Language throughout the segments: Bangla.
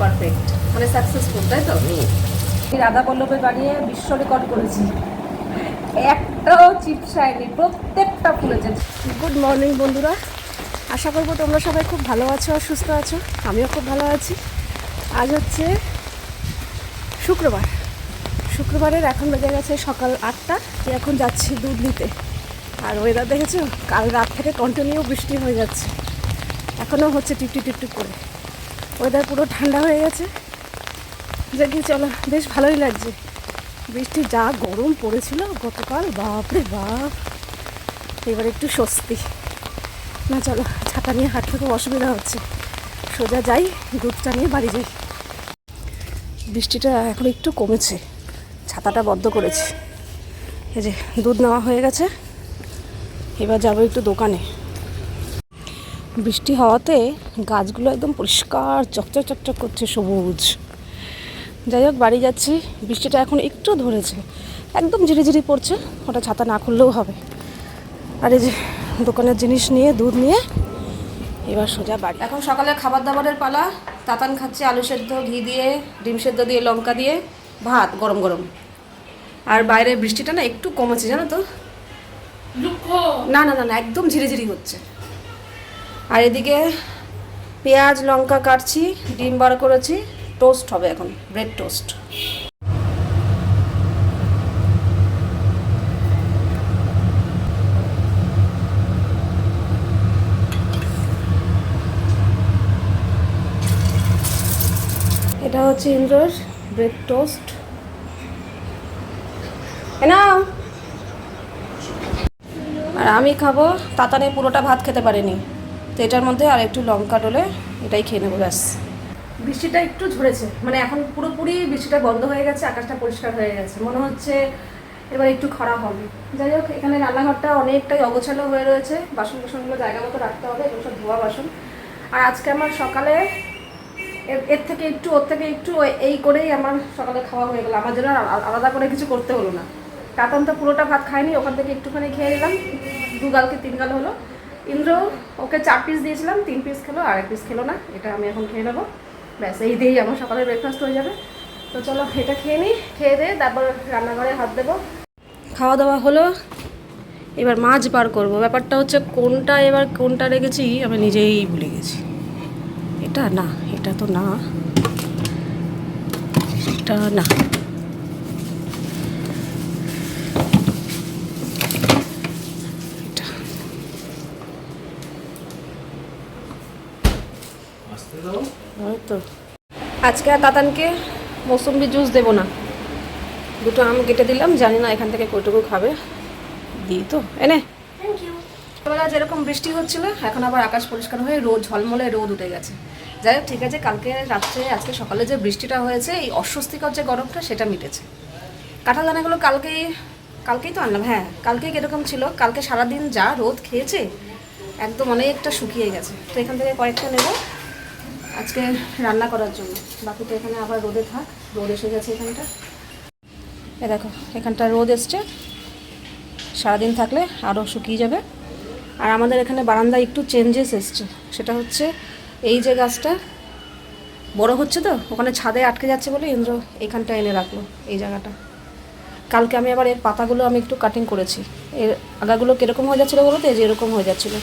পারফেক্ট মানে সাকসেসফুল তাই তো? রাধা পল্লবের বাড়িয়ে বিশ্ব রেকর্ড করেছি। একটাও চিপসায়নি প্রত্যেকটা ফুলেছে। গুড মর্নিং বন্ধুরা। আশা করব তোমরা সবাই খুব ভালো আছো আর সুস্থ আছো। আমিও খুব ভালো আছি। আজ হচ্ছে শুক্রবার। শুক্রবারের এখন বেজে গেছে সকাল আটটা। এখন যাচ্ছি দুধ নিতে। আর ওয়েদার দেখেছ? কাল রাত থেকে কন্টিনিউ বৃষ্টি হয়ে যাচ্ছে। এখনও হচ্ছে টিপটি টিপটি করে। ওয়েদার পুরো ঠান্ডা হয়ে গেছে। দেখি চলো, বেশ ভালোই লাগছে। বৃষ্টি যা গরম পড়েছিল, গতকাল, বাপরে বাপ। এবার একটু স্বস্তি। না, চলো, ছাতা নিয়ে হাঁটতে খুব অসুবিধা হচ্ছে। সোজা যাই দুধটা নিয়ে বাড়ি যাই। বৃষ্টিটা এখন একটু কমেছে। ছাতাটা বদ্ধ করেছে। এই যে, দুধ নেওয়া হয়ে গেছে। এবার যাব একটু দোকানে। বৃষ্টি হওয়াতে গাছগুলো একদম পরিষ্কার চকচক চকচক করছে সবুজ। যাই হোক বাড়ি যাচ্ছি। বৃষ্টিটা এখন একটু ধরেছে। একদম ঝিরিঝিরি পড়ছে। ওটা ছাতা না খুললেও হবে। আর এই যে দোকানের জিনিস নিয়ে দুধ নিয়ে এবার সোজা বাড়ি। এখন সকালে খাবার দাবারের পালা। তাতান খাচ্ছে আলু সেদ্ধ ঘি দিয়ে ডিম সেদ্ধ দিয়ে লঙ্কা দিয়ে ভাত গরম গরম। আর বাইরে বৃষ্টিটা না একটু কমেছে জানো তো? না না না না একদম ঝিরিঝিরি হচ্ছে। আর এদিকে পেঁয়াজ, লঙ্কা কাটছি, ডিম বার করেছি। টোস্ট হবে এখন, ব্রেড টোস্ট। এটা হচ্ছে ইন্দ্রর ব্রেড টোস্ট। আর আমি খাব, তাতানে পুরোটা ভাত খেতে পারিনি। তো এটার মধ্যে আর একটু লঙ্কা ডলে এটাই খেয়ে নেব, ব্যাস। বৃষ্টিটা একটু ঝরেছে। মানে এখন পুরোপুরি বৃষ্টিটা বন্ধ হয়ে গেছে, আকাশটা পরিষ্কার হয়ে গেছে। মনে হচ্ছে এবার একটু খরা হবে। যাই হোক, এখানে রান্নাঘরটা অনেকটাই অগোছালো হয়ে রয়েছে। বাসন বাসনগুলো জায়গা মতো রাখতে হবে, এগুলো সব ধোয়া বাসন। আর আজকে আমার সকালে এর- থেকে একটু, ওর থেকে একটু এই করেই আমার সকালে খাওয়া হয়ে গেলো। আমার জন্য আলাদা করে কিছু করতে হলো না। কাতন তো পুরোটা ভাত খায়নি, ওখান থেকে একটুখানি খেয়ে নিলাম। দু গালকে তিন গাল হলো। ইন্দ্র, ওকে চার পিস দিয়েছিলাম, তিন পিস খেলো, আর এক পিস খেলো না, এটা আমি এখন খেয়ে নেব। ব্যাস, এই দিয়েই আমার সকালে ব্রেকফাস্ট হয়ে যাবে। তো চলো, এটা খেয়ে নিই খেয়ে দিয়ে তারপর রান্নাঘরে হাত দেবো। খাওয়া দাওয়া হলো, এবার মাছ বার করব। ব্যাপারটা হচ্ছে কোনটা এবার কোনটা রেখেছি, আমি নিজেই ভুলে গেছি। এটা না, এটা তো না, এটা না। তো। আজকে আর দাদানকে মৌসুম্বি জুস দেবো না। দুটো আম কেটে দিলাম, জানি না এখান থেকে কইটুকু খাবে। দিই তো, এনে। বেলা যেরকম বৃষ্টি হচ্ছিল, এখন আবার আকাশ পরিষ্কার হয়ে রোদ ঝলমলে রোদ উঠে গেছে। যাই হোক, ঠিক আছে, কালকে রাত্রে, আজকে সকালে যে বৃষ্টিটা হয়েছে, এই অস্বস্তিকর যে গরমটা, সেটা মিটেছে। কাঁঠাল দানাগুলো কালকেই কালকেই তো আনলাম হ্যাঁ কালকেই কীরকম ছিল? কালকে সারাদিন যা রোদ খেয়েছে, একদম অনেকটা শুকিয়ে গেছে। তো এখান থেকে কয়েকটা নেব। আজকে রান্না করার জন্য। বাকি তো এখানে আবার রোদে থাক। রোদ এসে গেছে এখানটা। এ দেখো, এখানটা রোদ এসছে। সারাদিন থাকলে আরও শুকিয়ে যাবে। আর আমাদের এখানে বারান্দায় একটু চেঞ্জেস এসছে। সেটা হচ্ছে এই যে গাছটা, বড় হচ্ছে তো, ওখানে ছাদে আটকে যাচ্ছে বলে ইন্দ্র এখানটা এনে রাখল, এই জায়গাটা। কালকে আমি আবার এর পাতাগুলো আমি একটু কাটিং করেছি। এর আগাগুলো কীরকম হয়ে যাচ্ছিল বলো তো? এই যে এরকম হয়ে যাচ্ছিল।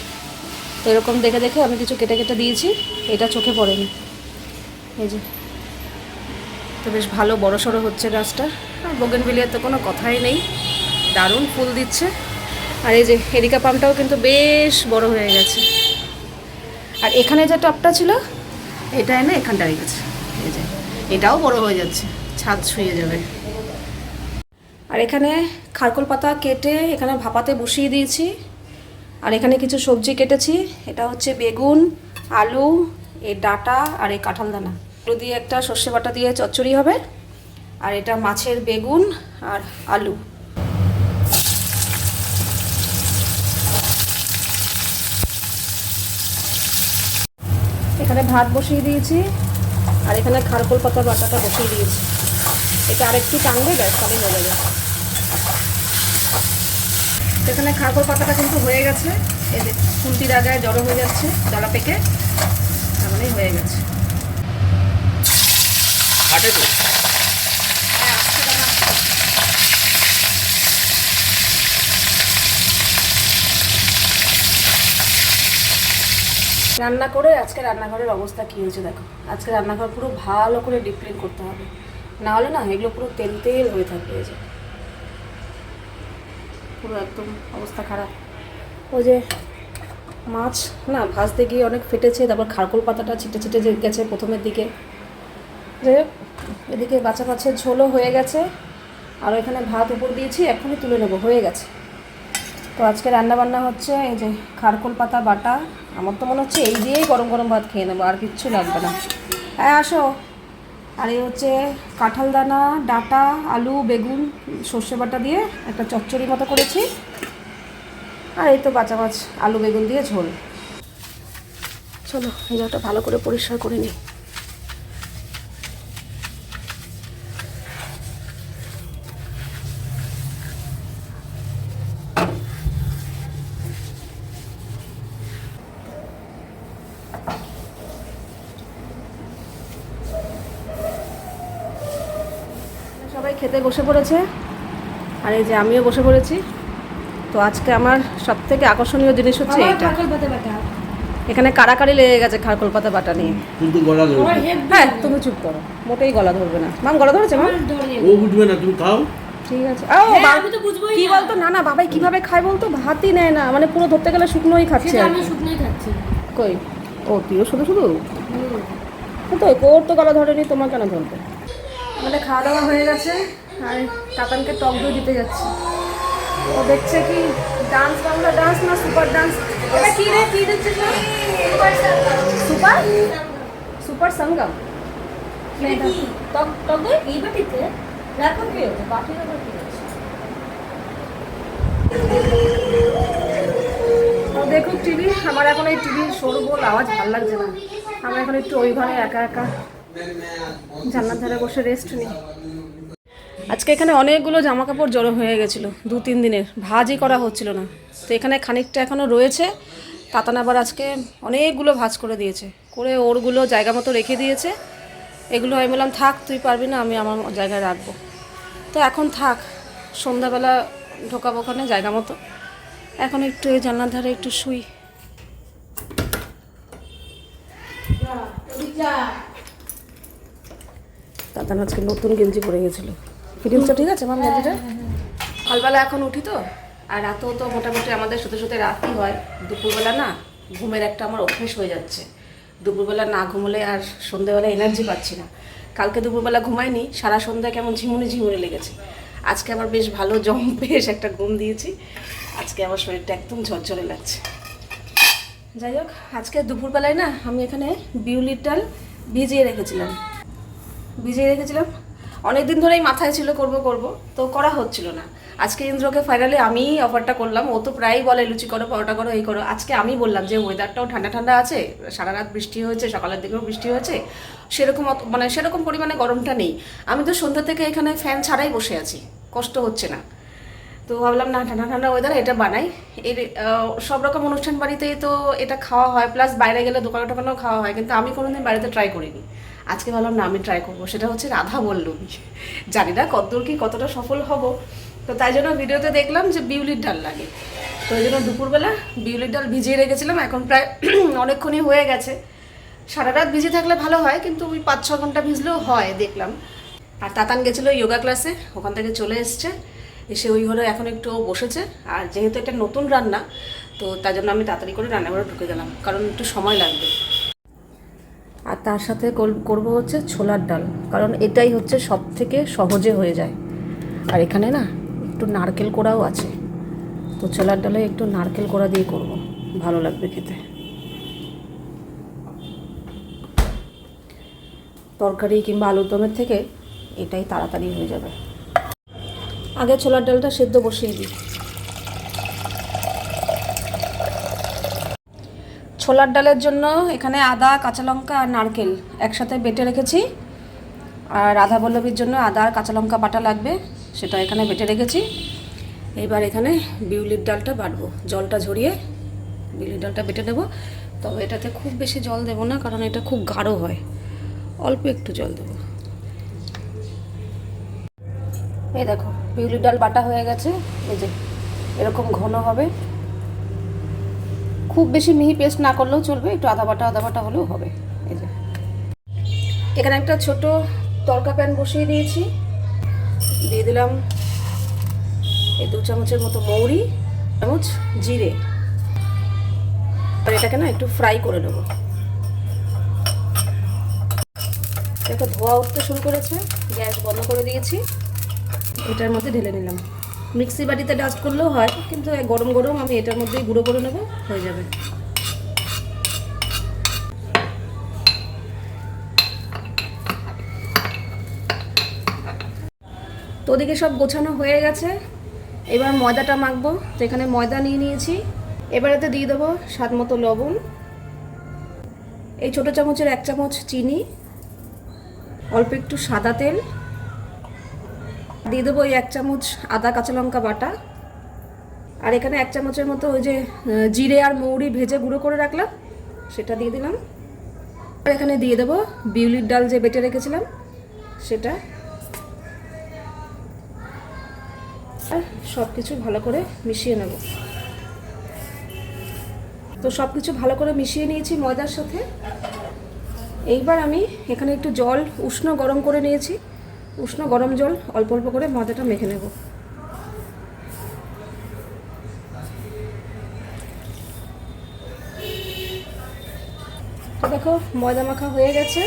এরকম দেখে দেখে আমি কিছু কেটে কেটে দিয়েছি, এটা চোখে পড়েনি। এই যে। তো বেশ ভালো, বড় সড়ো হচ্ছে গাছটা। আর বোগেনভিলিয়ার তো কোনো কথাই নেই। দারুণ ফুল দিচ্ছে। আর এই যে, এরিকা পামটাও কিন্তু বেশ বড় হয়ে গেছে। আর এখানে যে টপটা ছিল, এটা এনে এখানটা গেছে এই যে, এটাও বড় হয়ে যাচ্ছে। ছাদ শুয়ে যাবে। আর এখানে খারকোল পাতা কেটে এখানে ভাপাতে বসিয়ে দিয়েছি। আর এখানে কিছু সবজি কেটেছি। এটা হচ্ছে বেগুন, আলু এই ডাটা আর এই কাঁঠাল দানা। এগুলো দিয়ে একটা সর্ষে বাটা দিয়ে চচ্চড়ি হবে। আর এটা মাছের বেগুন আর আলু। এখানে ভাত বসিয়ে দিয়েছি। আর এখানে খারকোল পাতার বাটাটা বসিয়ে দিয়েছি। এটা আরেকটু টানবে ব্যাস তাহলে হয়ে যাবে। এখানে খারকোল পাতাটা কিন্তু হয়ে গেছে। এই যে খুন্তির আগায় জড়ো হয়ে যাচ্ছে জলা পেকে তার মানে হয়ে গেছে। কাটে তো রান্না করে আজকে রান্নাঘরের অবস্থা কী হয়েছে দেখো। আজকে রান্নাঘর পুরো ভালো করে ডিপ ক্লিন করতে হবে। না হলে না এগুলো পুরো তেল তেল হয়ে থাকবে পুরো একদম অবস্থা খারাপ। ওই যে মাছ, না, ভাজতে গিয়ে অনেক ফেটেছে, তারপর খারকোল পাতাটা ছিটে ছিটে গেছে প্রথমের দিকে। যে এদিকে বাচ্চা মাছের ঝোলও হয়ে গেছে। আর এখানে ভাত উপর দিয়েছি, এখনই তুলে নেব, হয়ে গেছে। তো আজকে রান্না বান্না হচ্ছে এই যে খারকোল পাতা, বাটা। আমার তো মনে হচ্ছে এই দিয়েই গরম গরম ভাত খেয়ে নেব, আর কিচ্ছু লাগবে না। হ্যাঁ আসো। আর এই হচ্ছে কাঁঠাল দানা, ডাটা, আলু, বেগুন, সর্ষে বাটা দিয়ে একটা চচ্চড়ি মতো করেছি। আর এই তো বাচা মাছ আলু, বেগুন দিয়ে ঝোল। চলো, এই জায়গাটা ভালো করে পরিষ্কার করে নিই সবাই খেতে বসে পড়েছে। আর এই যে আমিও বসে পড়েছি। তো আজকে আমার সব থেকে আকর্ষণীয় জিনিস হচ্ছে এইটা। এখানে কারাকারি লেগে গেছে খারকোল পাতা বাটা নিয়ে। কিন্তু গলা ধরবে। হ্যাঁ তুমি চুপ করো। মোটেই গলা ধরবে না। মাম গলা ধরেছে মাম? ও বুঝবে না তুমি খাও। ঠিক আছে। ও বা- কি বলতো? না না বাবাই কীভাবে খায় বলতো? ভাতই নেয় না। মানে পুরো ধরতে গেলে শুকনোই খাচ্ছে। কি। শুকনোই খাচ্ছি। কই? ও তুইও শুধু শুধু? তো কোর তো গলা ধরেনি তোমার কেন ধরবে? আমাদের খাওয়া দাওয়া হয়ে গেছে আর কাতানকে টক দই দিতে যাচ্ছি। ও দেখছে কি ডান্স বাংলা ডান্স না সুপার ডান্স এটা কি রে কি দিচ্ছিস না? সুপার সুপার সঙ্গম টক টক দই? এই বাটিতে? রাখো কি বাটির ওপর কি? আছে? ও দেখুক টিভি আমার এখন এই টিভির সরু বল আওয়াজ ভালো লাগছে না। আমার এখন একটু ওই ঘরে একা একা জানলার ধারে বসে রেস্ট নিই আজকে এখানে অনেকগুলো জামা কাপড় জড়ো হয়ে গেছিল, দু, তিন দিনের। ভাজই করা হচ্ছিল না। তো এখানে খানিকটা এখনও রয়েছে। তাতান আবার আজকে অনেকগুলো ভাজ করে দিয়েছে। করে ওরগুলো জায়গা মতো রেখে দিয়েছে। এগুলো আমি বললাম, থাক, তুই পারবি না, আমি আমার জায়গায় রাখব। তো এখন থাক, সন্ধ্যাবেলা ঢোকাবো ওখানে জায়গা মতো। এখন একটু জানলার ধারে একটু শুই। দাদান আজকে নতুন গেঞ্জি পরে গেছিল। ফিটিংসটা ঠিক আছে আমার গেঞ্জিটা? সকালবেলা এখন উঠি তো, আর রাতেও তো মোটামুটি আমাদের সাথে সাথে রাতই হয়। দুপুরবেলা না ঘুমের একটা আমার অভ্যেস হয়ে যাচ্ছে। দুপুরবেলা না ঘুমলে আর সন্ধ্যেবেলা এনার্জি পাচ্ছি না। কালকে দুপুরবেলা ঘুমাইনি, সারা সন্ধ্যা কেমন ঝিমুনি ঝিমুনি লেগেছে। আজকে আমার বেশ ভালো, জম বেশ একটা ঘুম দিয়েছি। আজকে আমার শরীরটা একদম ঝরঝরে লাগছে। যাই হোক, আজকে দুপুরবেলায় না আমি এখানে বিউলির ডাল ভিজিয়ে রেখেছিলাম। ভিজিয়ে রেখেছিলাম। অনেক দিন ধরেই মাথায় ছিল করব করব, তো করা হচ্ছিল না। আজকে ইন্দ্রকে ফাইনালি আমি অফারটা করলাম। ও তো প্রায়ই বলে, লুচি করো, পরোটা করো, এই করো। আজকে আমি বললাম যে ওয়েদারটাও ঠান্ডা ঠান্ডা আছে। সারা রাত বৃষ্টি হয়েছে, সকালের দিকেও বৃষ্টি হয়েছে। সেরকম মানে সেরকম পরিমাণে গরমটা নেই। আমি তো সন্ধ্যা থেকে এখানে ফ্যান ছাড়াই বসে আছি। কষ্ট হচ্ছে না। তো ভাবলাম, না, ঠান্ডা ঠান্ডা ওয়েদার এটা বানাই। এর সব রকম অনুষ্ঠান বাড়িতেই তো এটা খাওয়া হয়। প্লাস বাইরে গেলে দোকানে টোকানেও খাওয়া হয়। কিন্তু আমি কোনোদিন বাড়িতে ট্রাই করিনি। আজকে ভাবলাম না, আমি ট্রাই করব। সেটা হচ্ছে রাধা বললুম জানি না কতদূর কি কতটা সফল হব। তো তাই জন্য ভিডিওতে দেখলাম যে বিউলির ডাল লাগে। তো ওই জন্য দুপুরবেলা বিউলির ডাল ভিজিয়ে রেখেছিলাম। এখন প্রায় অনেকক্ষণই হয়ে গেছে। সারা রাত ভিজে থাকলে ভালো হয়, কিন্তু ওই পাঁচ, ছ ঘণ্টা ভিজলেও হয়, দেখলাম। আর তাতান গেছিল যোগা ক্লাসে ওখান থেকে চলে এসছে। এসে ওই ঘরে এখন একটু বসেছে। আর যেহেতু এটা নতুন রান্না, তো তার জন্য আমি তাড়াতাড়ি করে রান্নাঘরে ঢুকে গেলাম, কারণ একটু সময় লাগবে। আর তার সাথে কর- করব হচ্ছে ছোলার ডাল। কারণ এটাই হচ্ছে সব থেকে সহজে হয়ে যায়। আর এখানে না একটু নারকেল কোড়াও আছে। তো ছোলার ডালে একটু নারকেল কোড়া দিয়ে করব। ভালো লাগবে খেতে। তরকারি কিংবা আলুর দমের থেকে এটাই তাড়াতাড়ি হয়ে যাবে। আগে ছোলার ডালটা সেদ্ধ বসিয়ে দিই। ছোলার ডালের জন্য এখানে আদা, কাঁচা লঙ্কা আর নারকেল একসাথে বেটে রেখেছি। আর রাধা বল্লভীর জন্য আদা আর কাঁচা লঙ্কা বাটা লাগবে, সেটা এখানে বেটে রেখেছি। এবার এখানে বিউলির ডালটা বাটবো, জলটা ঝরিয়ে বিউলির ডালটা বেটে দেবো তবে এটাতে খুব বেশি জল দেবো না, কারণ এটা খুব গাঢ় হয়। অল্প একটু জল দেবো। এই দেখো, বিউলির ডাল বাটা হয়ে গেছে, এই যে এরকম ঘন হবে। খুব বেশি মিহি পেস্ট না করলেও চলবে, একটু আদা বাটা আদা বাটা হলেও হবে। এই যে। এখানে একটা ছোট তরকা প্যান বসিয়ে দিয়েছি। দিয়ে দিলাম এই দু চামচের মতো মৌরি, চামচ জিরে। এটাকে না একটু ফ্রাই করে নেব। দেখো ধোয়া উঠতে শুরু করেছে, গ্যাস বন্ধ করে দিয়েছি। এটার মধ্যে ঢেলে নিলাম। মিক্সি বাটিতে ডাস্ট করলেও হয়, কিন্তু গরম গরম আমি এটার মধ্যেই গুঁড়ো করে নেব, হয়ে যাবে। তো ওদিকে সব গোছানো হয়ে গেছে। এবার ময়দাটা মাখবো তো এখানে ময়দা নিয়ে নিয়েছি। এবার এতে দিয়ে দেবো স্বাদ মতো লবণ। এই ছোটো চামচের এক চামচ চিনি, অল্প একটু সাদা তেল। দিয়ে দেবো ওই এক চামচ আদা, কাঁচা লঙ্কা বাটা। আর এখানে এক চামচের মতো ওই যে জিরে আর মৌরি ভেজে গুঁড়ো করে রাখলাম, সেটা দিয়ে দিলাম। আর এখানে দিয়ে দেবো বিউলির ডাল যে বেটে রেখেছিলাম, সেটা। আর সব কিছু ভালো করে মিশিয়ে নেব। তো সব কিছু ভালো করে মিশিয়ে নিয়েছি ময়দার সাথে। এইবার আমি এখানে একটু জল উষ্ণ গরম করে নিয়েছি। উষ্ণ গরম জল, অল্প অল্প করে ময়দাটা মেখে নেব। দেখো, ময়দা মাখা হয়ে গেছে।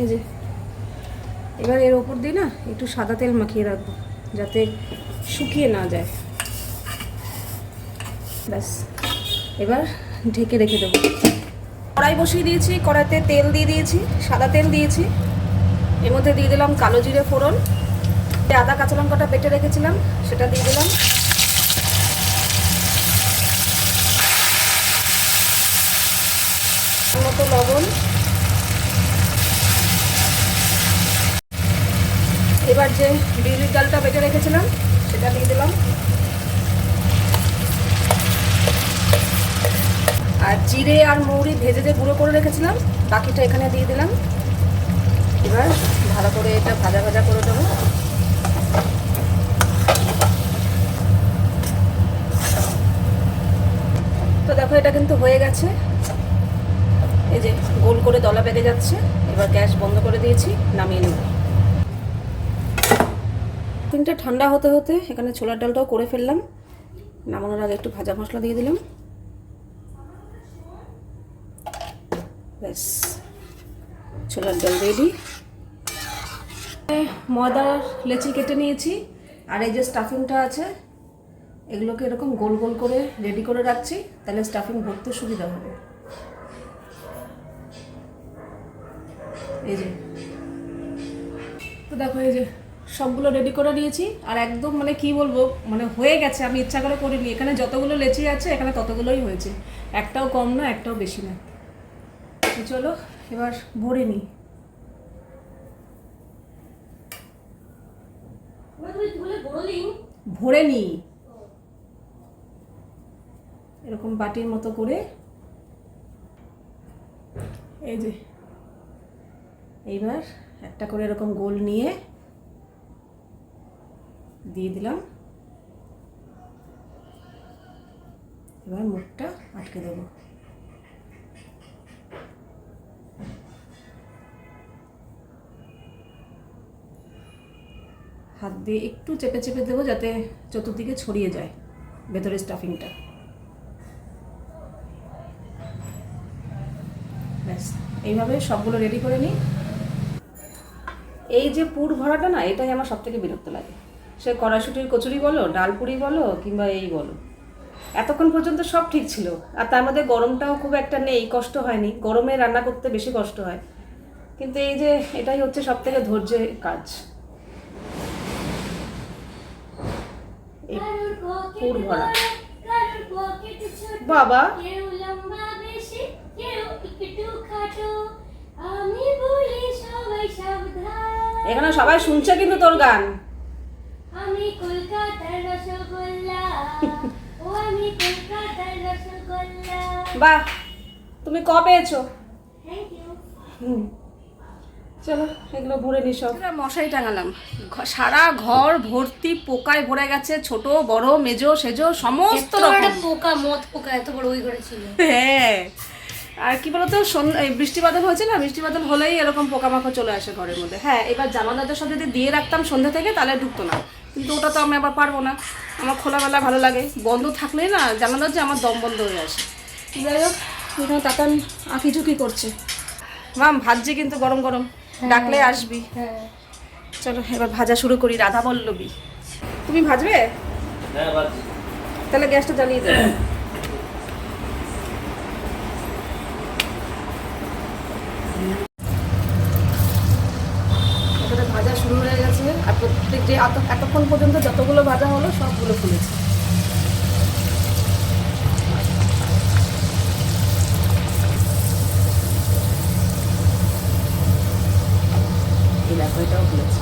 এই যে, এবার এর ওপর দিয়ে না একটু সাদা তেল মাখিয়ে রাখব, যাতে শুকিয়ে না যায়। ব্যাস, এবার ঢেকে রেখে দেবো। কড়াই বসিয়ে দিয়েছি, কড়াইতে তেল দিয়ে দিয়েছি, সাদা তেল দিয়েছি। এর মধ্যে দিয়ে দিলাম কালো জিরে ফোড়ন। যে আদা কাঁচা লঙ্কাটা বেটে রেখেছিলাম, সেটা দিয়ে দিলাম। মতো লবণ। এবার যে বিউলির ডালটা বেটে রেখেছিলাম, সেটা দিয়ে দিলাম। আর জিরে আর মৌরি ভেজে যে গুঁড়ো করে রেখেছিলাম, বাকিটা এখানে দিয়ে দিলাম। এবার ভালো করে এটা ভাজা ভাজা করে দেবো তো দেখো এটা কিন্তু হয়ে গেছে। এই যে গোল করে দলা বেঁধে যাচ্ছে, এবার গ্যাস বন্ধ করে দিয়েছি, নামিয়ে নেব। তিনটে ঠান্ডা হতে হতে এখানে ছোলার ডালটাও করে ফেললাম। নামানোর আগে একটু ভাজা মশলা দিয়ে দিলাম। ব্যাস। ছোলার ডাল রেডি ময়দার লেচি কেটে নিয়েছি। আর এই যে স্টাফিংটা আছে, এগুলোকে এরকম গোল গোল করে রেডি করে রাখছি, তাহলে স্টাফিং ভরতে সুবিধা হবে। এই যে। তো দেখো, এই যে সবগুলো রেডি করে নিয়েছি, আর একদম মানে কি বলব মানে হয়ে গেছে, আমি ইচ্ছা করে করিনি। এখানে যতগুলো লেচি আছে, এখানে ততগুলোই হয়েছে। একটাও কম না, একটাও বেশি না। চলো এবার ভরে নিই ভরে নিই এরকম বাটির মতো করে। এই যে। এইবার একটা করে এরকম গোল নিয়ে দিয়ে দিলাম। এবার মুখটা আটকে দেবো। দিয়ে একটু চেপে চেপে দেবো যাতে চতুর্দিকে ছড়িয়ে যায় ভেতরে স্টাফিংটা ব্যাস, এইভাবে সবগুলো রেডি করে নিই। এই যে পুর ভরাটা না, এটাই আমার সবথেকে বিরক্ত লাগে। সে কড়াইশুটির কচুরি বলো ডালপুরি বলো, কিংবা এই বলো। এতক্ষণ পর্যন্ত সব ঠিক ছিল, আর তার মধ্যে গরমটাও খুব একটা নেই, কষ্ট হয়নি। গরমে রান্না করতে বেশি কষ্ট হয়। কিন্তু এই যে, এটাই হচ্ছে সব থেকে ধৈর্যের কাজ এই কারোর পকেট পুর ভরা। বড়, কারোর পকেট ছোট বাবা কেউ লম্বা বেশি কেউ একটু খাটো আমি এখানে সবাই শুনছে কিন্তু তোর গান। আমি কলকাতার রসগোল্লা। ও আমি কলকাতার রসগোল্লা। বাহ তুমি ক পেয়েছ? Thank you. চলো এগুলো ভরে নি সব। মশাই টাঙালাম। সারা ঘর ভর্তি পোকায় ভরে গেছে ছোট বড় মেজো সেজো সমস্ত রকম। পোকা মদ পোকা এত বড় ওই ঘরে ছিল। হ্যাঁ। আর কি বলতো বৃষ্টি বাদল হয়েছে না? বৃষ্টি বাদল হলেই এরকম পোকামাকড় চলে আসে ঘরের মধ্যে। হ্যাঁ এবার জামা দরজা সব যদি দিয়ে রাখতাম সন্ধ্যা থেকে তাহলে ঢুকতো না। কিন্তু ওটা তো আমি আবার পারব না। আমার খোলামেলা ভালো লাগে। বন্ধ থাকলেই না জামা দরজা আমার দম বন্ধ হয়ে আসে। যাই হোক এখানে তাতান আঁকি ঝুঁকি করছে। মাম ভাজছি কিন্তু গরম গরম। ডাকলে আসবি। হ্যাঁ। চলো এবার ভাজা শুরু করি রাধা বল্লবী তুমি ভাজবে? তাহলে গ্যাসটা জ্বালিয়ে দেবে এখানে ভাজা শুরু হয়ে গেছে আর প্রত্যেক যে এত- এতক্ষণ পর্যন্ত যতগুলো ভাজা হলো সবগুলো ফুলেছে এই দেখো এটাও ফুলেছে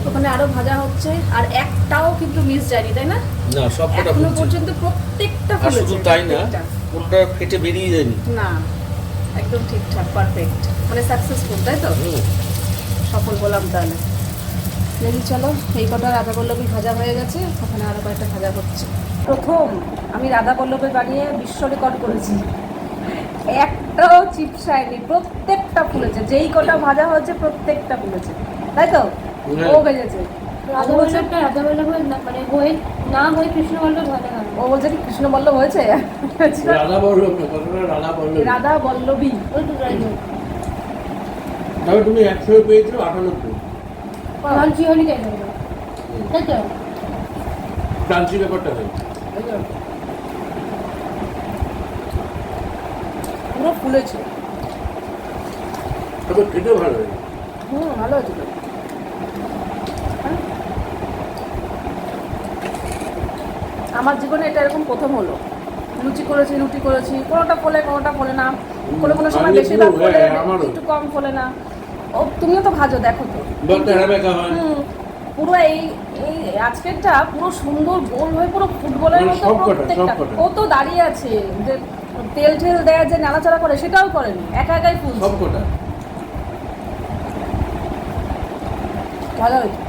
ওখানে আরও ভাজা হচ্ছে আর একটাও কিন্তু মিস যায়নি তাই না? না সব কটা এখনও পর্যন্ত প্রত্যেকটা আর শুধু তাই না। কোনটা ফেটে বেরিয়ে যায়নি। না একদম ঠিকঠাক পারফেক্ট মানে সাকসেসফুল তাই তো? সফল বললাম তাহলে। দেখি চলো এই কটা রাধা পল্লবী ভাজা হয়ে গেছে ওখানে আরও কয়েকটা ভাজা হচ্ছে প্রথম আমি রাধা পল্লবী বানিয়ে বিশ্ব রেকর্ড করেছি। একটাও চিপসায়নি প্রত্যেকটা ফুলেছে যেই কটা ভাজা হয়েছে প্রত্যেকটা ফুলেছে। তাই তো? হ্যাঁ। ও ভেজেছে রাধা বল্লভটা রাধা বল্লভ না- মানে হয়ে না হয়ে কৃষ্ণ বল্লভ হয় না ও বলছে কি কৃষ্ণ বল্লভ হয়েছে রাধা বল্লভ? রাধা বল্লভ। রাধা। রাইজ তবে তুমি একশো পেয়েছ আটানব্বই। ক্রাঞ্চি হলি কেন তাই তো? ক্রান্তি ব্যাপারটা হয় পুরো ফুলেছে। তবে খেতেও ভালো হয় হুম ভালো হয়েছে তো হ্যাঁ? আমার জীবনে এটা এরকম প্রথম হলো। লুচি করেছি রুটি করেছি কোনোটা ফলে কোনোটা ফলে না। কোনো কোনো সময় বেশিরভাগ ফলে হ্যাঁ, একটু কম ফলে না। ও তুমিও তো ভাজো দেখো তো। হয় পুরো এই এই আজকেরটা পুরো সুন্দর গোল হয়ে পুরো ফুটবলের মানে মতো প্রত্যেকটা। কত দাঁড়িয়ে আছে যে তেল টেল দেয় যে নাড়াচাড়া করে সেটাও করেনি। একা একাই ফুল সব কটা ভালো হয়েছে।